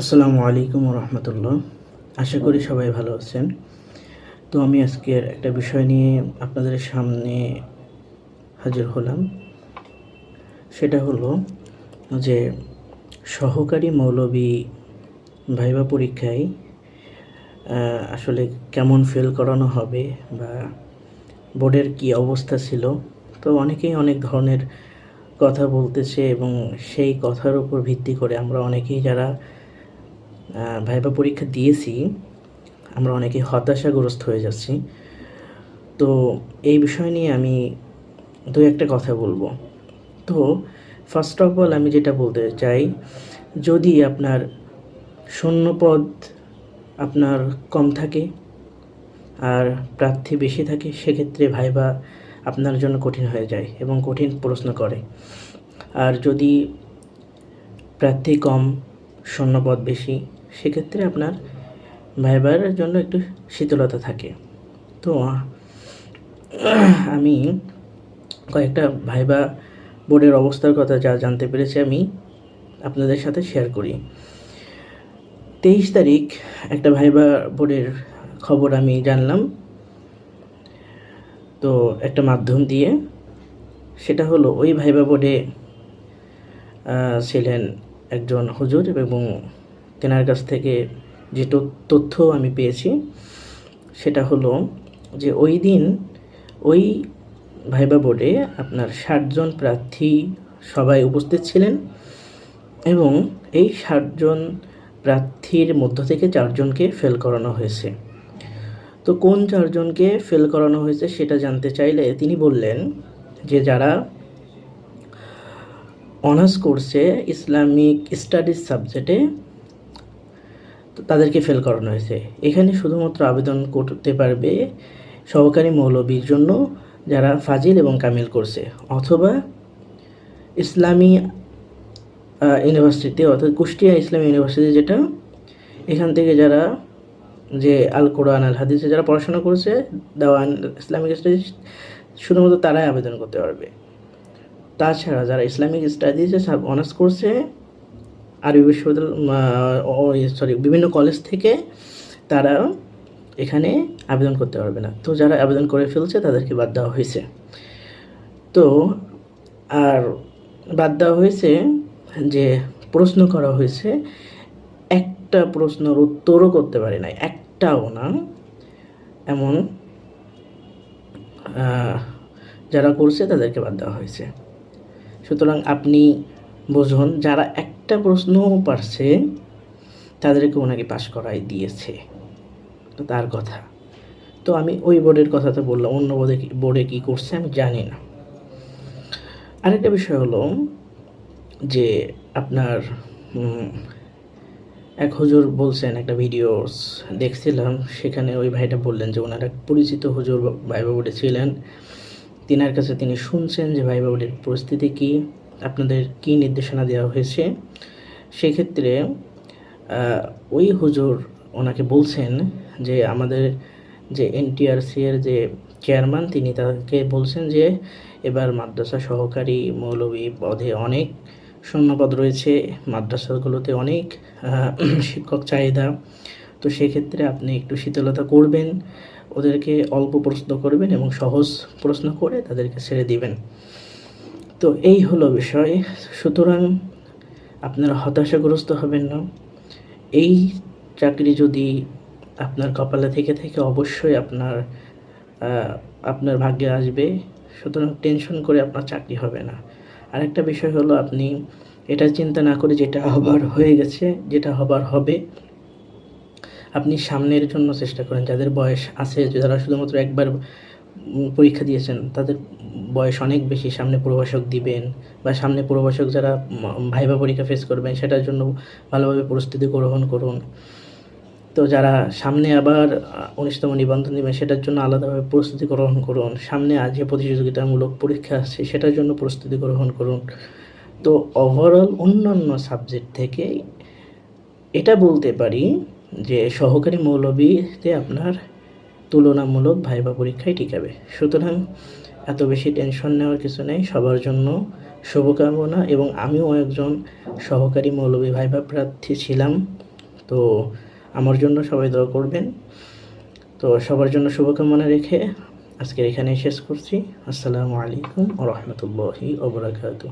আসসালামু আলাইকুম রহমতুল্লাহ। আশা করি সবাই ভালো আছেন। তো আমি আজকের একটা বিষয় নিয়ে আপনাদের সামনে হাজির হলাম। সেটা হলো যে সহকারী মৌলবী ভাইবা পরীক্ষায় আসলে কেমন ফেল করানো হবে বা বোর্ডের কি অবস্থা ছিল। তো অনেকেই অনেক ধরনের কথা বলতেছে এবং সেই কথার উপর ভিত্তি করে আমরা অনেকেই যারা ভাইবা পরীক্ষা দিয়েছি। আমরা অনেকে হতাশাগ্রস্ত হয়ে যাচ্ছি। তো এই বিষয় নিয়ে আমি দু একটা কথা বলব। তো ফার্স্ট অফ অল আমি যেটা বলতে চাই, যদি আপনার শূন্য পদ আপনার কম থাকে আর প্রার্থী বেশি থাকে, সেক্ষেত্রে ভাইবা আপনার জন্য কঠিন হয়ে যায় এবং কঠিন প্রশ্ন করে। আর যদি প্রার্থী কম, শূন্যপদ বেশি সেক্ষেত্রে আপনার ভাইবারের জন্য একটু শীতলতা থাকে। তো, আমি কয়েকটা ভাইবা বোর্ডের অবস্থার কথা যা জানতে পেরেছি আমি আপনাদের সাথে শেয়ার করি। তেইশ তারিখ একটা ভাইবা বোর্ডের খবর আমি জানলাম। তো, একটা মাধ্যম দিয়ে সেটা হলো ওই ভাইবা বোর্ডে ছিলেন একজন হুজুর এবং তেনার কাছ থেকে যে তথ্য আমি পেয়েছি, সেটা হলো যে ওই দিন ওই ভাইবা বোর্ডে আপনার ষাটজন প্রার্থী সবাই উপস্থিত ছিলেন এবং এই ষাটজন প্রার্থীর মধ্য থেকে চারজনকে ফেল করানো হয়েছে। তো কোন চারজনকে ফেল করানো হয়েছে সেটা জানতে চাইলে তিনি বললেন যে যারা অনার্স কোর্সে ইসলামিক স্টাডিজ সাবজেক্টে তাদেরকে ফেল করানো হয়েছে। এখানে শুধুমাত্র আবেদন করতে পারবে সহকারী মৌলবীর জন্য যারা ফাজিল এবং কামিল করছে অথবা ইসলামী আহ, ইউনিভার্সিটি অর্থাৎ কুষ্টিয়া ইসলামী ইউনিভার্সিটি যেটা এখান থেকে যারা যে আল কোরআন আল হাদিসে যারা পড়াশোনা করেছে দেওয়ান ইসলামিক স্টাডিজ শুধুমাত্র তারাই আবেদন করতে পারবে। তাছাড়া যারা ইসলামিক স্টাডিজে অনার্স করছে আরবি বিশ্ববিদ্যালয় সরি বিভিন্ন কলেজ থেকে তারা এখানে আবেদন করতে পারবে না। তো যারা আবেদন করে ফেলছে, তাদেরকে বাদ দেওয়া হয়েছে। তো, আর বাদ দেওয়া হয়েছে যে, প্রশ্ন করা হয়েছে, একটা প্রশ্নের উত্তরও করতে পারে নাই, একটাও না। এমন যারা করছে, তাদেরকে বাদ দেওয়া হয়েছে। সুতরাং আপনি বুঝুন, যারা একটা প্রশ্নও পারছে, তাদেরকে ওনাকে পাশ করাই দিয়েছে। তো তার কথা। তো আমি ওই বোর্ডের কথা তো বললাম, অন্য বোর্ডে বোর্ডে কী করছে আমি জানি না। আরেকটা বিষয় হলো যে আপনার এক হুজুর বলছেন, একটা ভিডিও দেখছিলাম, সেখানে ওই ভাইটা বললেন যে ওনার এক পরিচিত হুজুর ভাইবা বোর্ডে ছিলেন। তিনার কাছে তিনি শুনছেন যে ভাইবা বোর্ডের পরিস্থিতি কী আপনাদের কী নির্দেশনা দেওয়া হয়েছে। সেক্ষেত্রে আহ, ওই হুজুর ওনাকে বলছেন যে আমাদের যে এনটিআরসি এর যে চেয়ারম্যান তিনি তাকে বলছেন যে এবার মাদ্রাসা সহকারী মৌলভী পদে অনেক শূন্যপদ রয়েছে মাদ্রাসাগুলোতে অনেক শিক্ষক চাহিদা। তো সেক্ষেত্রে আপনি একটু শীতলতা করবেন ওদেরকে অল্প প্রশ্ন করবেন এবং সহজ প্রশ্ন করে তাদেরকে ছেড়ে দিবেন। তো এই হলো বিষয়। সুতরাং আপনারা হতাশাগ্রস্ত হবেন না। এই চাকরি যদি আপনার কপালে থেকে থেকে, অবশ্যই আপনার আপনার ভাগ্যে আসবে। সুতরাং টেনশন করে আপনার চাকরি হবে না। আরেকটা বিষয় হলো আপনি এটা চিন্তা না করে যেটা হবার হয়ে গেছে, যেটা হবার হবে, আপনি সামনের জন্য চেষ্টা করেন। যাদের বয়স আছে, যারা শুধুমাত্র একবার পরীক্ষা দিয়েছেন, তাদের বয়স অনেক বেশি সামনে প্রভাষক দিবেন বা সামনে প্রভাষক যারা ভাইবা পরীক্ষা ফেস করবেন, সেটার জন্য ভালোভাবে প্রস্তুতি গ্রহণ করুন। তো যারা সামনে আবার উনিশতম নিবন্ধন দেবেন, সেটার জন্য আলাদাভাবে প্রস্তুতি গ্রহণ করুন। সামনে যে প্রতিযোগিতামূলক পরীক্ষা আসছে, সেটার জন্য প্রস্তুতি গ্রহণ করুন। তো ওভারঅল অন্যান্য সাবজেক্ট থেকে এটা বলতে পারি যে সহকারী মৌলবীতে আপনার তুলনামূলক ভাইবা পরীক্ষায় টিকাবে। সুতরাং এত বেশি টেনশন নেওয়ার কিছু নেই। সবার জন্য শুভকামনা এবং আমিও একজন সহকারী মৌলভী ভাইবা প্রার্থী ছিলাম। তো আমার জন্য সবাই দোয়া করবেন। তো সবার জন্য শুভকামনা রেখে আজকের এখানে শেষ করছি। আসসালামু আলাইকুম ও রহমতুল্লাহি ওবরাকাতু